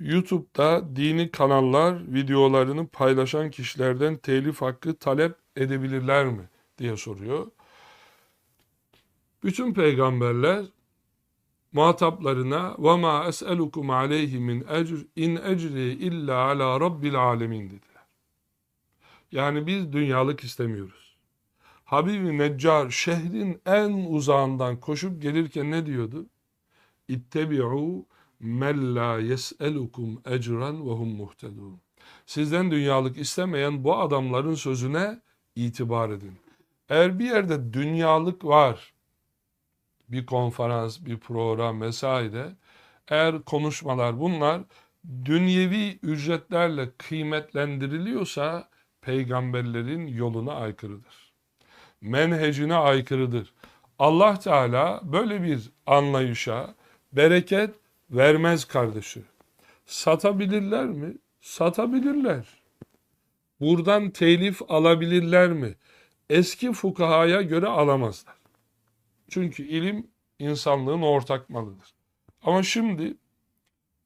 YouTube'da dini kanallar videolarını paylaşan kişilerden telif hakkı talep edebilirler mi diye soruyor. Bütün peygamberler muhataplarına ve ma es'elukum aleyhi min ecr in ecri illa ala rabbil alemin dediler. Yani biz dünyalık istemiyoruz. Habibi Neccar şehrin en uzağından koşup gelirken ne diyordu? İttebi'u men la yes'elukum ecran ve hum muhtedun. Sizden dünyalık istemeyen bu adamların sözüne itibar edin. Eğer bir yerde dünyalık var, bir konferans, bir program vesaire, eğer konuşmalar bunlar dünyevi ücretlerle kıymetlendiriliyorsa peygamberlerin yoluna aykırıdır. Menhecine aykırıdır. Allah Teala böyle bir anlayışa bereket vermez kardeşi. Satabilirler mi? Satabilirler. Buradan telif alabilirler mi? Eski fukahaya göre alamazlar. Çünkü ilim insanlığın ortak malıdır. Ama şimdi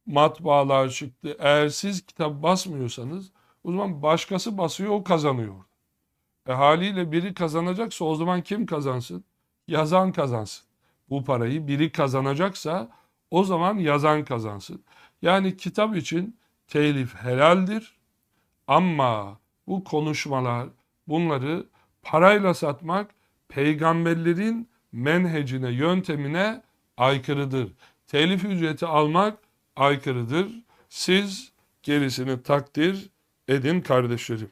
matbaalar çıktı. Eğer siz kitap basmıyorsanız o zaman başkası basıyor o kazanıyor. E haliyle biri kazanacaksa o zaman kim kazansın? Yazan kazansın. Bu parayı biri kazanacaksa o zaman yazan kazansın. Yani kitap için telif helaldir ama bu konuşmalar bunları parayla satmak peygamberlerin menhecine, yöntemine aykırıdır. Telif ücreti almak aykırıdır. Siz gerisini takdir edin kardeşlerim.